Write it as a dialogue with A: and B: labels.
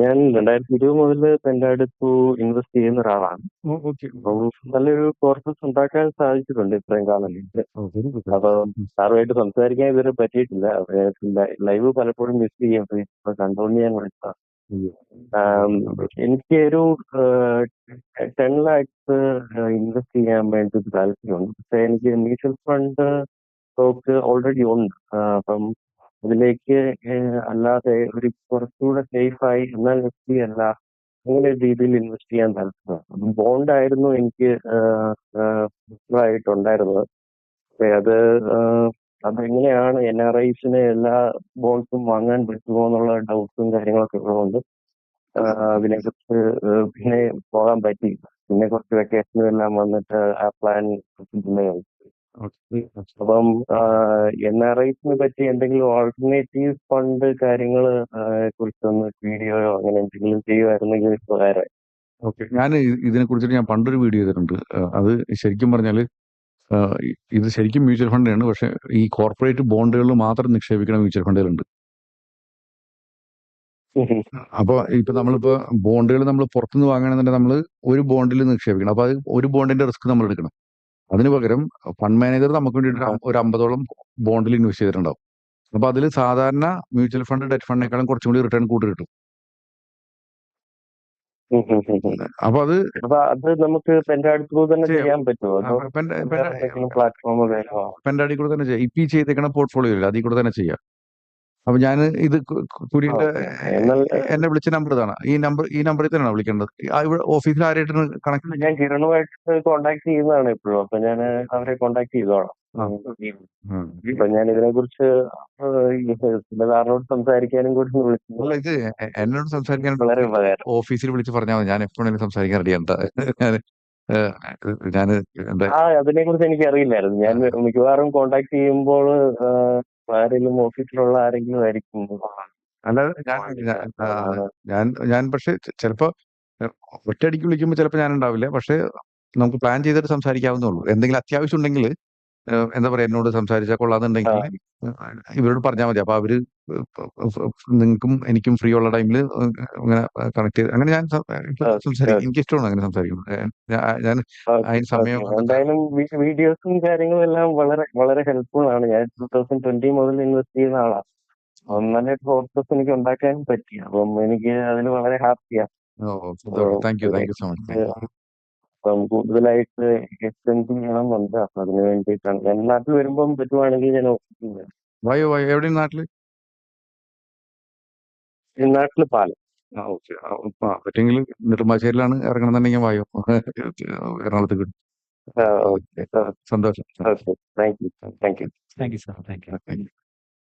A: ഞാൻ രണ്ടായിരത്തി ഇരുപത് മുതൽ എന്റെ അടുത്ത് ഇൻവെസ്റ്റ് ചെയ്യുന്ന ഒരാളാണ്. നല്ലൊരു കോർപ്പസ് ഉണ്ടാക്കാൻ സാധിച്ചിട്ടുണ്ട് ഇത്രയും കാലം അപ്പൊ സാറുമായിട്ട് സംസാരിക്കാൻ ഇതുവരെ പറ്റിയിട്ടില്ല. ലൈവ് പലപ്പോഴും മിസ് ചെയ്യും. ഇപ്പൊ കൺട്രോൾ ചെയ്യാൻ വിളിച്ചതാണ് എനിക്ക് ഒരു ടെൻ ലാക്സ് ഇൻവെസ്റ്റ് ചെയ്യാൻ വേണ്ടി താല്പര്യമുണ്ട്. പക്ഷെ എനിക്ക് മ്യൂച്വൽ ഫണ്ട് സ്റ്റോക്ക് ഓൾറെഡി ഉണ്ട്. അപ്പം അതിലേക്ക് അല്ലാതെ ഒരു കുറച്ചുകൂടെ സേഫായി എന്നാൽ അല്ല അങ്ങനെ ഒരു രീതിയിൽ ഇൻവെസ്റ്റ് ചെയ്യാൻ താല്പര്യം ബോണ്ട് ആയിരുന്നു എനിക്ക് ആയിട്ടുണ്ടായിരുന്നത് പക്ഷെ അത് അതെങ്ങനെയാണ് എൻ ആർ ഐസിന് എല്ലാ ബോൺസും വാങ്ങാൻ പറ്റുമോ എന്നുള്ള ഡൗട്ട്സും കാര്യങ്ങളൊക്കെ ഉള്ളതുകൊണ്ട് അതിനെക്കുറിച്ച് പിന്നെ പോകാൻ പറ്റിയില്ല പിന്നെ കുറച്ച് വെക്കേഷനും എല്ലാം വന്നിട്ട് ആ പ്ലാൻ ഡിലേ ആയി അപ്പം എൻ ആർ ഐസിനെ പറ്റി എന്തെങ്കിലും ഓൾട്ടർനേറ്റീവ് ഫണ്ട് കാര്യങ്ങൾ കുറിച്ചൊന്ന് വീഡിയോയോ അങ്ങനെ എന്തെങ്കിലും ചെയ്യുമായിരുന്നെങ്കിൽ ഉപകാരമായി
B: ഓക്കെ. ഞാൻ ഇതിനെ കുറിച്ചിട്ട് ഞാൻ പണ്ടൊരു വീഡിയോ ചെയ്തിട്ടുണ്ട്. അത് ശരിക്കും പറഞ്ഞാൽ ഇത് ശരിക്കും മ്യൂച്വൽ ഫണ്ടാണ് പക്ഷെ ഈ കോർപ്പറേറ്റ് ബോണ്ടുകളിൽ മാത്രം നിക്ഷേപിക്കുന്ന മ്യൂച്വൽ ഫണ്ടുകളുണ്ട്. അപ്പൊ ഇപ്പൊ നമ്മളിപ്പോ ബോണ്ടുകൾ നമ്മൾ പുറത്തുനിന്ന് വാങ്ങണമെന്നുണ്ടെങ്കിൽ നമ്മൾ ഒരു ബോണ്ടിൽ നിക്ഷേപിക്കണം. അപ്പൊ അത് ഒരു ബോണ്ടിന്റെ റിസ്ക് നമ്മൾ എടുക്കണം. അതിന് പകരം ഫണ്ട് മാനേജർ നമുക്ക് വേണ്ടിയിട്ട് ഒരു അമ്പ- ഒരു അമ്പതോളം ബോണ്ടിൽ ഇൻവെസ്റ്റ് ചെയ്തിട്ടുണ്ടാവും. അപ്പൊ അതിൽ സാധാരണ മ്യൂച്വൽ ഫണ്ട് ഡെറ്റ് ഫണ്ടിനേക്കാളും കുറച്ചും കൂടി റിട്ടേൺ കൂടി കിട്ടും. അപ്പൊ അത്
A: പെൻഡാടി അത് നമുക്ക് എന്റെ
B: കൂടെ തന്നെ ചെയ്യാം. ഇപ്പൊ ഈ ചെയ്തേക്കണ പോർട്ട്ഫോളിയോ ഇല്ല അതിൽ കൂടെ തന്നെ ചെയ്യാം. അപ്പൊ ഞാൻ ഇത് കുര്യന്റെ എന്നെ വിളിച്ച നമ്പർ ഇതാണ് ഈ നമ്പർ ഈ നമ്പറിൽ തന്നെയാണ് വിളിക്കേണ്ടത്? ഇവിടെ ഓഫീസിൽ ആരായിട്ട് കണക്ട്
A: ഞാൻ കിരണുമായിട്ട് കോണ്ടാക്ട് ചെയ്യുന്നതാണ് ഇപ്പോഴും. അപ്പൊ ഞാൻ അവരെ കോണ്ടാക്ട് ചെയ്തോളാം. അപ്പൊ ഞാൻ ഇതിനെ കുറിച്ച് സാറിനോട് സംസാരിക്കാനും കൂടി വിളിച്ചു
B: ഇത് എന്നോട് സംസാരിക്കാൻ
A: വളരെ ഉപകാരം.
B: ഓഫീസിൽ വിളിച്ച് പറഞ്ഞാൽ മതി. ഞാൻ എപ്പോഴും സംസാരിക്കാൻ റെഡിയാണ് ഞാൻ ഞാൻ
A: അതിനെ കുറിച്ച് എനിക്ക് അറിയില്ലായിരുന്നു ഞാൻ മിക്കവാറും കോണ്ടാക്ട് ചെയ്യുമ്പോൾ ആരെങ്കിലും ഓഫീസിലുള്ള ആരെങ്കിലും ആയിരിക്കും.
B: അല്ലാതെ ഞാൻ ഞാൻ- ആ, ഞാൻ ഞാൻ പക്ഷെ ചെ- ചിലപ്പോ ഏഹ്, ഒറ്റയടിക്ക് വിളിക്കുമ്പോൾ ചിലപ്പോൾ ഞാൻ ഉണ്ടാവില്ല പക്ഷെ നമുക്ക് പ്ലാൻ ചെയ്തിട്ട് സംസാരിക്കാവുന്നേ ഉള്ളൂ. എന്തെങ്കിലും അത്യാവശ്യം ഉണ്ടെങ്കിൽ ഏഹ്, എന്താ പറയാ എന്നോട് സംസാരിച്ചാൽ കൊള്ളാന്നുണ്ടെങ്കിൽ ഇവരോട് പറഞ്ഞാൽ മതി. അപ്പൊ അവർ നിങ്ങൾക്കും എനിക്കും ഫ്രീ ഉള്ള ടൈമിൽ അങ്ങനെ കണക്ട് ചെയ്ത് അങ്ങനെ ഞാൻ സം- ഇപ്പൊ
A: Okay,
B: സംസാരിക്കും. എനിക്ക് ഇഷ്ടമാണ് അങ്ങനെ സംസാരിക്കുന്നത് ഏഹ്, ഞാൻ- അതിന് സമയം.
A: എന്തായാലും വീഡിയോസും കാര്യങ്ങളും എല്ലാം വളരെ വളരെ ഹെൽപ്ഫുൾ ആണ്. ഞാൻ ടൂ തൗസൻഡ് ട്വന്റി മുതൽ ഇൻവെസ്റ്റ് ചെയ്യുന്ന ആളാണ് അപ്പം ഫോട്ടോസ് എനിക്ക് ഉണ്ടാക്കാൻ പറ്റി. അപ്പം എനിക്ക് അതിന് വളരെ ഹാപ്പിയാണ്
B: thank you thank you so much.
A: അപ്പം കൂടുതലായിട്ട് എക്സ്റ്റെൻഡ് ചെയ്യണമെന്നുണ്ട് അപ്പൊ അതിന് വേണ്ടിയിട്ടാണ്. ഞാൻ നാട്ടിൽ വരുമ്പം പറ്റുവാണെങ്കിൽ ഞാൻ ഓഫീസിൽ വരാം.
B: വായോ വായോ എവിടെയും നാട്ടിൽ?
A: ഈ നാട്ടിൽ പാലം.
B: ആ ഓക്കെ. പറ്റെങ്കിൽ നെടുമ്പാശ്ശേരിയിലാണ് ഇറങ്ങണമെന്നുണ്ടെങ്കിൽ വായോ എറണാകുളത്തേക്ക് കിട്ടും.
A: ഓക്കെ.
B: സന്തോഷം.
A: Okay. Thank you. Thank you.
C: Thank you, sir. Thank you.
B: Thank you.